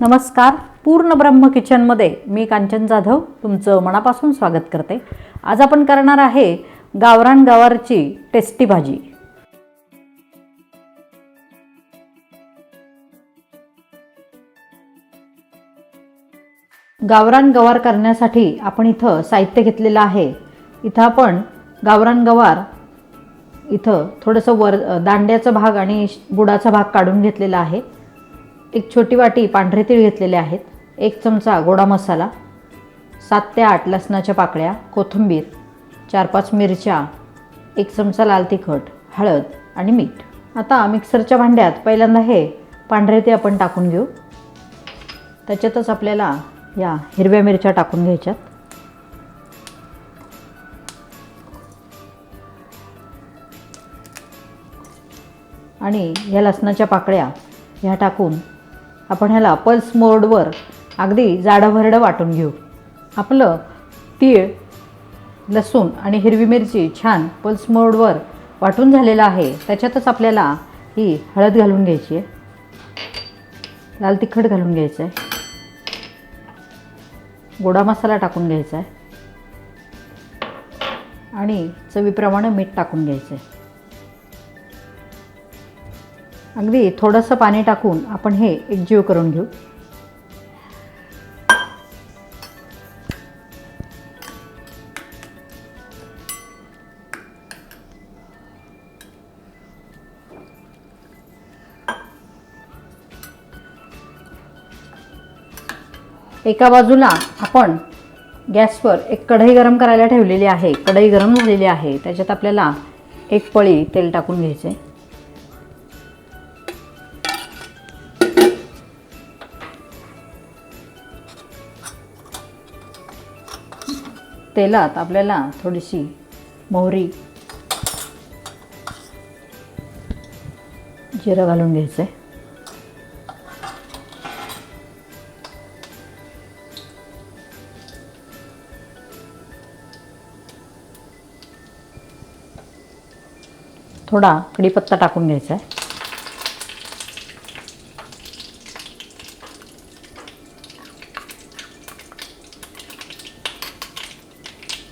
नमस्कार. पूर्ण ब्रह्म किचनमध्ये मी कांचन जाधव तुमचं मनापासून स्वागत करते. आज आपण करणार आहे गावरान गवारची टेस्टी भाजी. गावरान गवार करण्यासाठी आपण इथं साहित्य घेतलेलं आहे. इथं आपण गावरान गवार इथं थोडंसं वर दांड्याचा भाग आणि बुडाचा भाग काढून घेतलेला आहे. एक छोटी वाटी पांढरे तीळ घेतलेले आहेत. एक चमचा गोडा मसाला सात ते आठ लसणाच्या पाकळ्या कोथिंबीर चार पाच मिरच्या एक चमचा लाल तिखट हळद आणि मीठ. आता मिक्सरच्या भांड्यात पहिल्यांदा हे पांढरे ते आपण टाकून घेऊ. त्याच्यातच आपल्याला या हिरव्या मिरच्या टाकून घ्यायच्यात. आणि या लसणाच्या पाकळ्या ह्या टाकून आपण ह्याला पल्स मोडवर अगदी जाडंभरडं वाटून घेऊ. आपलं तीळ लसूण आणि हिरवी मिरची छान पल्स मोडवर वाटून झालेलं आहे. त्याच्यातच आपल्याला ही हळद घालून घ्यायची आहे. लाल तिखट घालून घ्यायचं आहे. गोडा मसाला टाकून घ्यायचा आहे. आणि चवीप्रमाणे मीठ टाकून घ्यायचं आहे. अगदी थोडंसं पाणी टाकून आपण हे एकजीव करून घेऊ. एका बाजूला आपण गॅसवर एक कढई गरम करायला ठेवलेली आहे. कढई गरम झालेली आहे. त्याच्यात आपल्याला एक पळी तेल टाकून घ्यायचे तेलात आपल्याला थोडीशी मोहरी जिरं घालून घ्यायचं आहे थोडा कढीपत्ता टाकून घ्यायचा आहे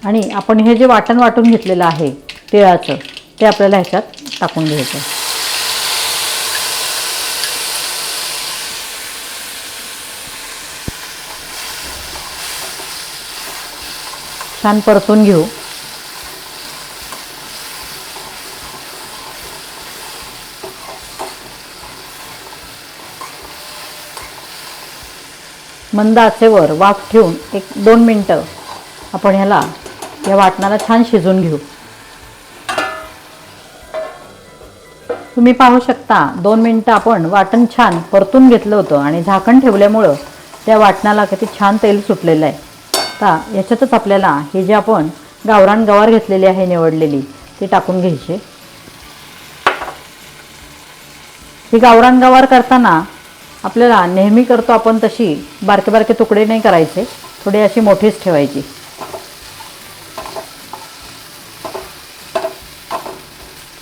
आणि आपण हे जे वाटण वाटून घेतलेलं आहे तिळाचं ते आपल्याला ह्याच्यात टाकून घ्यायचं. छान परतून घेऊ. मंद आचेवर वाफ ठेवून एक दोन मिनटं आपण ह्याला या वाटणाला छान शिजून घेऊ. तुम्ही पाहू शकता दोन मिनटं आपण वाटण छान परतून घेतलं होतं आणि झाकण ठेवल्यामुळं त्या वाटणाला किती छान तेल सुटलेलं आहे. आता याच्यातच आपल्याला हे जे आपण गावरान गवार घेतलेली आहे निवडलेली ती टाकून घ्यायची. ही गावरान गवार करताना आपल्याला नेहमी करतो आपण तशी बारके बारके तुकडे नाही करायचे थोडी अशी मोठीच ठेवायची.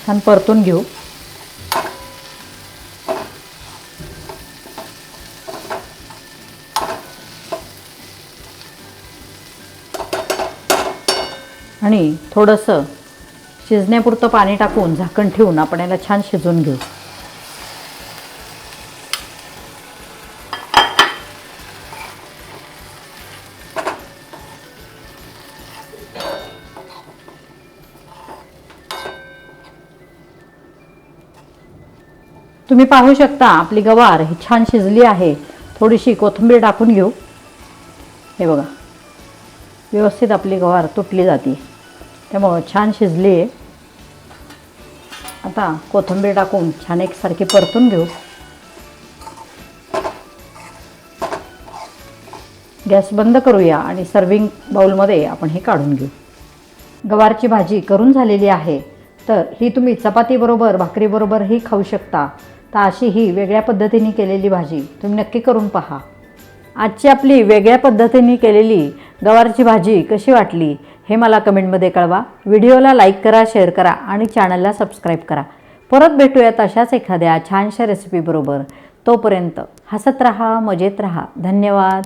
छान परतून घेऊ. आणि थोडंसं शिजण्यापुरतं पाणी टाकून झाकण ठेवून आपण याला छान शिजवून घेऊ. तुम्ही पाहू शकता आपली गवार ही छान शिजली आहे. थोडीशी कोथिंबीर टाकून घेऊ. हे बघा. व्यवस्थित आपली गवार तुटली जाते. त्यामुळं छान शिजली आहे. आता कोथिंबीर टाकून छान एकसारखी परतून घेऊ. गॅस बंद करूया आणि सर्विंग बाउलमध्ये आपण हे काढून घेऊ. गवारची भाजी करून झालेली आहे. तर ही तुम्ही चपातीबरोबर भाकरीबरोबरही खाऊ शकता. तर अशी ही वेगळ्या पद्धतीने केलेली भाजी. तुम्ही नक्की करून पहा. आजची आपली वेगळ्या पद्धतीने केलेली गवारची भाजी कशी वाटली हे मला कमेंटमध्ये कळवा. व्हिडिओला लाईक करा शेअर करा आणि चॅनलला सबस्क्राईब करा. परत भेटूयात अशाच एखाद्या छानशा रेसिपीबरोबर तोपर्यंत हसत रहा मजेत रहा. धन्यवाद.